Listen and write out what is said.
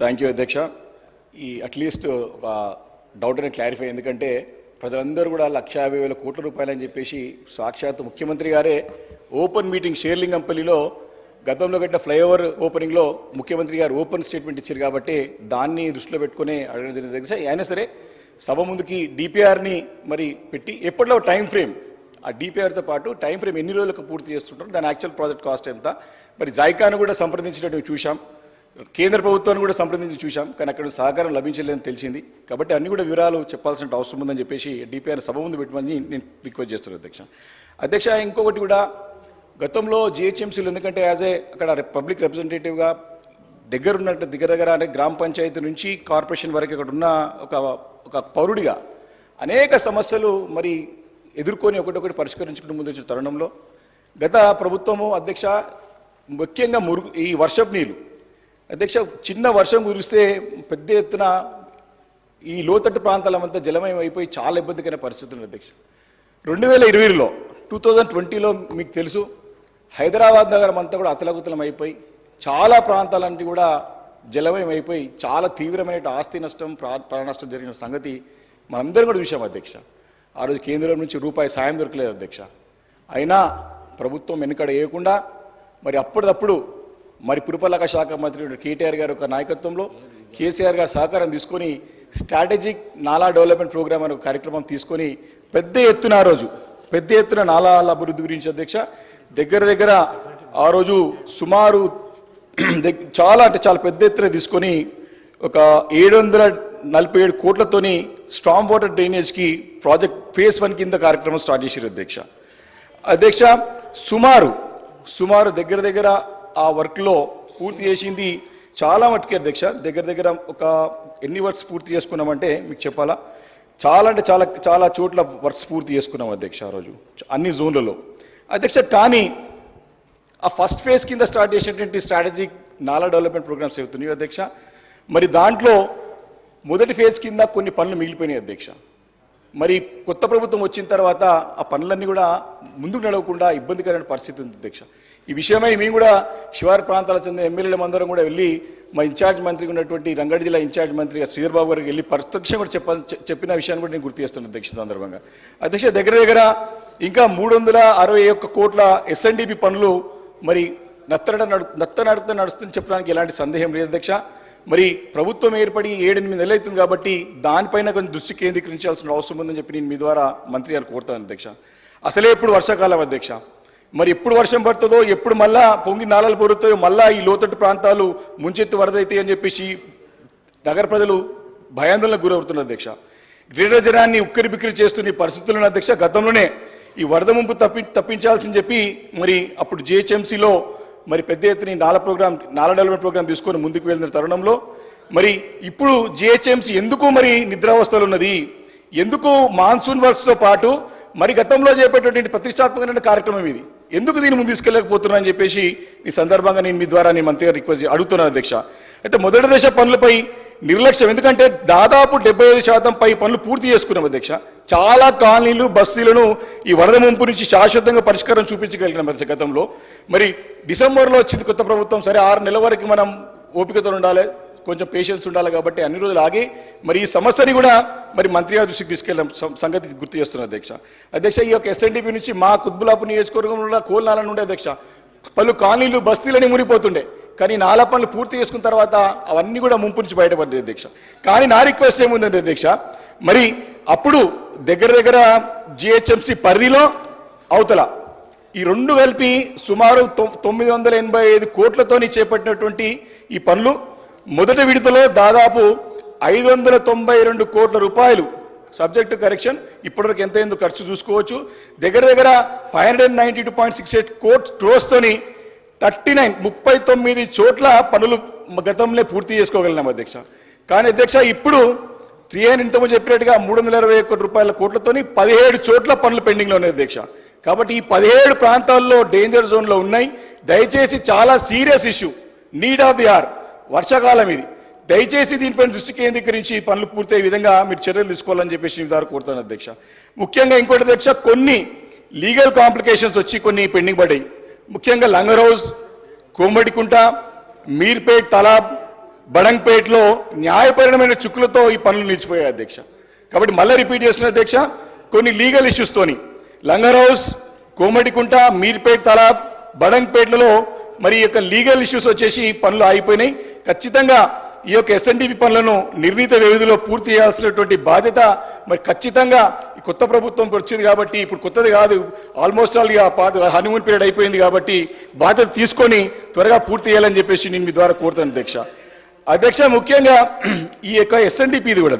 Thank you అధ్యక్ష ఈ at least uh, ఒక డౌట్ క్లారిఫై ఎందుకంటే ప్రజలందరూ కూడా లక్ష యాభై వేల కోట్ల రూపాయలు అని చెప్పేసి సాక్షాత్ ముఖ్యమంత్రి గారే ఓపెన్ మీటింగ్ షేర్లింగంపల్లిలో గతంలో కట్టిన ఫ్లైఓవర్ ఓపెనింగ్లో ముఖ్యమంత్రి గారు ఓపెన్ స్టేట్మెంట్ ఇచ్చారు కాబట్టి దాన్ని దృష్టిలో పెట్టుకుని అడగడం జరిగింది. అధ్యక్ష అయినా సరే సభ ముందుకి డిపిఆర్ని మరి పెట్టి ఎప్పట్లో టైం ఫ్రేమ్ ఆ డిపిఆర్తో పాటు టైం ఫ్రేమ్ ఎన్ని రోజులకు పూర్తి చేస్తుంటారు దాని యాక్చువల్ ప్రాజెక్ట్ కాస్ట్ ఎంత మరి జాయికాను కూడా సంప్రదించినట్టు చూశాం. కేంద్ర ప్రభుత్వాన్ని కూడా సంప్రదించి చూశాం కానీ అక్కడ సహకారం లభించలేదని తెలిసింది. కాబట్టి అన్ని కూడా వివరాలు చెప్పాల్సిన అవసరం ఉందని చెప్పేసి డిపిఆర్ సభ ముందు పెట్టమని నేను రిక్వెస్ట్ చేస్తున్నాను అధ్యక్ష. అధ్యక్ష ఇంకొకటి కూడా గతంలో జిహెచ్ఎంసీలు ఎందుకంటే యాజ్ ఏ అక్కడ పబ్లిక్ రిప్రజెంటేటివ్గా దగ్గర ఉన్నట్టు దగ్గర దగ్గర అంటే గ్రామ పంచాయతీ నుంచి కార్పొరేషన్ వరకు అక్కడ ఉన్న ఒక ఒక పౌరుడిగా అనేక సమస్యలు మరి ఎదుర్కొని ఒకటొకటి పరిష్కరించుకుంటూ ముందు వచ్చిన తరుణంలో గత ప్రభుత్వము అధ్యక్ష ముఖ్యంగా మురుగు ఈ వర్షపు నీళ్ళు అధ్యక్ష చిన్న వర్షం కురిస్తే పెద్ద ఎత్తున ఈ లోతట్టు ప్రాంతాలమంతా జలమయం అయిపోయి చాలా ఇబ్బందికైన పరిస్థితులు అధ్యక్ష. రెండు వేల ఇరవైలో టూ థౌజండ్ ట్వంటీలో మీకు తెలుసు హైదరాబాద్ నగరం అంతా కూడా అతలకుతలం అయిపోయి చాలా ప్రాంతాలన్నీ కూడా జలమయం అయిపోయి చాలా తీవ్రమైన ఆస్తి నష్టం ప్రా ప్రాణ నష్టం జరిగిన సంగతి మనందరం కూడా చూసాం అధ్యక్ష. ఆ రోజు కేంద్రం నుంచి రూపాయి సాయం దొరకలేదు అధ్యక్ష. అయినా ప్రభుత్వం వెనుకడ వేయకుండా మరి అప్పటిదప్పుడు మరి పురపాలక శాఖ మంత్రి కేటీఆర్ గారి యొక్క నాయకత్వంలో కేసీఆర్ గారు సహకారం తీసుకొని స్ట్రాటజిక్ నాలా డెవలప్మెంట్ ప్రోగ్రామ్ అనే ఒక కార్యక్రమం తీసుకొని పెద్ద ఎత్తున ఆ రోజు పెద్ద ఎత్తున నాలాల అభివృద్ధి గురించి అధ్యక్ష దగ్గర దగ్గర ఆ రోజు సుమారు చాలా అంటే చాలా పెద్ద ఎత్తున తీసుకొని ఒక ఏడు వందల నలభై ఏడు కోట్లతోని స్ట్రాంగ్ వాటర్ డ్రైనేజ్కి ప్రాజెక్ట్ ఫేజ్ వన్ కింద కార్యక్రమం స్టార్ట్ చేశారు అధ్యక్ష. అధ్యక్ష సుమారు సుమారు దగ్గర దగ్గర ఆ వర్క్లో పూర్తి చేసింది చాలా మటుకే అధ్యక్ష. దగ్గర దగ్గర ఒక ఎన్ని వర్క్స్ పూర్తి చేసుకున్నామంటే మీకు చెప్పాలా? చాలా అంటే చాలా చాలా చోట్ల వర్క్స్ పూర్తి చేసుకున్నాం అధ్యక్ష ఆ రోజు. అన్ని జోన్లలో. అధ్యక్ష కానీ ఆ ఫస్ట్ ఫేజ్ కింద స్టార్ట్ చేసినటువంటి స్ట్రాటజిక్ నాలా డెవలప్మెంట్ ప్రోగ్రామ్స్ అవుతున్నాయి అధ్యక్ష మరి దాంట్లో మొదటి ఫేజ్ కింద కొన్ని పనులు మిగిలిపోయినాయి అధ్యక్ష. మరి కొత్త ప్రభుత్వం వచ్చిన తర్వాత ఆ పనులన్నీ కూడా ముందుకు నడవకుండా ఇబ్బందికరమైన పరిస్థితి ఉంది అధ్యక్ష ఈ విషయమై మేము కూడా శివారు ప్రాంతాలకు చెందిన ఎమ్మెల్యేల అందరం కూడా వెళ్ళి మా ఇన్ఛార్జ్ మంత్రి ఉన్నటువంటి రంగారెడ్డి జిల్లా ఇన్ఛార్జ్ మంత్రి శ్రీధర్ బాబు గారికి వెళ్ళి ప్రత్యక్షం కూడా చెప్ప చెప్పిన విషయాన్ని కూడా నేను గుర్తు చేస్తున్నాను అధ్యక్ష సందర్భంగా. అధ్యక్ష దగ్గర దగ్గర ఇంకా మూడు వందల అరవై ఒక్క కోట్ల ఎస్ఎన్డిపి పనులు మరి నత్తడ నడు నత్త నడుతూ నడుస్తుంది చెప్పడానికి ఎలాంటి సందేహం లేదు అధ్యక్ష మరి ప్రభుత్వం ఏర్పడి ఏడెనిమిది నెలలు అవుతుంది కాబట్టి దానిపైన కొంచెం దృష్టి కేంద్రీకరించాల్సిన అవసరం ఉందని చెప్పి నేను మీ ద్వారా మంత్రి గారు కోరుతాను అధ్యక్ష. అసలే ఇప్పుడు వర్షాకాలం అధ్యక్ష. మరి ఎప్పుడు వర్షం పడుతుందో ఎప్పుడు మళ్ళా పొంగి నాళాలు పొరుతాయో మళ్ళా ఈ లోతట్టు ప్రాంతాలు ముంచెత్తు వరదైతాయి అని చెప్పేసి నగర ప్రజలు భయాందోళనకు గురవుతున్నారు అధ్యక్ష. గ్రేటర్ జనాన్ని ఉక్కిరి బిక్కిరి చేస్తున్న పరిస్థితులను అధ్యక్ష గతంలోనే ఈ వరద ముంపు తప్పి తప్పించాల్సింది చెప్పి మరి అప్పుడు జిహెచ్ఎంసీలో మరి పెద్ద ఎత్తున నాల ప్రోగ్రామ్ నాల డెవలప్మెంట్ ప్రోగ్రామ్ తీసుకొని ముందుకు వెళ్తున్న తరుణంలో మరి ఇప్పుడు జిహెచ్ఎంసీ ఎందుకు మరి నిద్రావస్థలు ఉన్నది ఎందుకు మాన్సూన్ వర్క్స్తో పాటు మరి గతంలో చేపట్టేటువంటి ప్రతిష్టాత్మకమైన కార్యక్రమం ఇది? ఎందుకు దీన్ని ముందు తీసుకెళ్ళకపోతున్నా అని చెప్పేసి ఈ సందర్భంగా నేను మీ ద్వారా నేను మంత్రిగా రిక్వెస్ట్ అడుగుతున్నాను అధ్యక్ష. అయితే మొదటి దశ పనులపై నిర్లక్ష్యం. ఎందుకంటే దాదాపు డెబ్బై ఐదు శాతం పై పనులు పూర్తి చేసుకున్నాం అధ్యక్ష. చాలా కాలనీలు బస్తీలను ఈ వరద ముంపు నుంచి శాశ్వతంగా పరిష్కారం చూపించగలిగిన అధ్యక్ష గతంలో. మరి డిసెంబర్లో వచ్చింది కొత్త ప్రభుత్వం సరే ఆరు నెలల వరకు మనం ఓపికతో ఉండాలి కొంచెం పేషెన్స్ ఉండాలి కాబట్టి అన్ని రోజులు ఆగి మరి ఈ సమస్యని కూడా మరి మంత్రి గారి దృష్టికి తీసుకెళ్ళాం. సంగతి గుర్తు చేస్తున్నారు అధ్యక్ష. అధ్యక్ష ఈ యొక్క ఎస్ఎన్డిపి నుంచి మా కుత్బులాపు నియోజకవర్గంలో కోల్నాల నుండి అధ్యక్ష. పలు కాలనీలు బస్తీలని మునిపోతుండే కానీ నాలా పనులు పూర్తి చేసుకున్న తర్వాత అవన్నీ కూడా ముంపు నుంచి బయటపడ్డాయి అధ్యక్ష. కానీ నా రిక్వెస్ట్ ఏముందండి అధ్యక్ష? మరి అప్పుడు దగ్గర దగ్గర జిహెచ్ఎంసి పరిధిలో అవతల ఈ రెండు కలిపి సుమారు తొమ్మిది వందల ఎనభై ఐదు కోట్లతోని చేపట్టినటువంటి ఈ పనులు మొదటి విడతలో దాదాపు ఐదు వందల తొంభై రెండు కోట్ల రూపాయలు సబ్జెక్టు కరెక్షన్ ఇప్పటివరకు ఎంత అయిందో ఖర్చు చూసుకోవచ్చు. దగ్గర దగ్గర five hundred ninety two point six eight coat క్రోస్తోని థర్టీ నైన్ ముప్పై తొమ్మిది చోట్ల పనులు గతంలో పూర్తి చేసుకోగలిగినాం అధ్యక్ష. కానీ అధ్యక్ష ఇప్పుడు త్రీ అని ఇంతకు చెప్పినట్టుగా మూడు వందల ఇరవై ఒక్కటి రూపాయల కోట్లతోని పదిహేడు చోట్ల పనులు పెండింగ్లో ఉన్నాయి అధ్యక్ష. కాబట్టి ఈ పదిహేడు ప్రాంతాల్లో డేంజర్ జోన్లో ఉన్నాయి. దయచేసి చాలా serious issue need of the hour వర్షాకాలం ఇది. దయచేసి దీనిపైన దృష్టి కేంద్రీకరించి పనులు పూర్తయ్యే విధంగా మీరు చర్యలు తీసుకోవాలని చెప్పేసి మీ ద్వారా కోరుతాను అధ్యక్ష. ముఖ్యంగా ఇంకోటి అధ్యక్ష కొన్ని లీగల్ కాంప్లికేషన్స్ వచ్చి కొన్ని పెండింగ్ పడ్డాయి. ముఖ్యంగా లంగర్ హౌస్ కోమడికుంట మీర్పేట్ తలాబ్ బడంగ్పేట్లో న్యాయపరమైన చుక్కులతో ఈ పనులు నిలిచిపోయాయి అధ్యక్ష. కాబట్టి మళ్ళీ రిపీట్ చేస్తున్న అధ్యక్ష కొన్ని లీగల్ ఇష్యూస్తోని. లంగర్ హౌస్ కోమటికుంట మీర్పేట్ తలాబ్ బడంగ్పేట్లలో మరి యొక్క లీగల్ ఇష్యూస్ వచ్చేసి పనులు ఆగిపోయినాయి. ఖచ్చితంగా ఈ యొక్క ఎస్ఎన్డిపి పనులను నిర్ణీత వ్యవధిలో పూర్తి చేయాల్సినటువంటి బాధ్యత మరి ఖచ్చితంగా ఈ కొత్త ప్రభుత్వం వచ్చింది కాబట్టి ఇప్పుడు కొత్తది కాదు. ఆల్మోస్ట్ ఆల్ ఇక పాత హనీమూన్ పీరియడ్ అయిపోయింది కాబట్టి బాధ్యత తీసుకొని త్వరగా పూర్తి చేయాలని చెప్పేసి నేను మీ ద్వారా కోరుతాను అధ్యక్ష. అధ్యక్ష ముఖ్యంగా ఈ యొక్క ఎస్ఎన్డిపిది కూడా.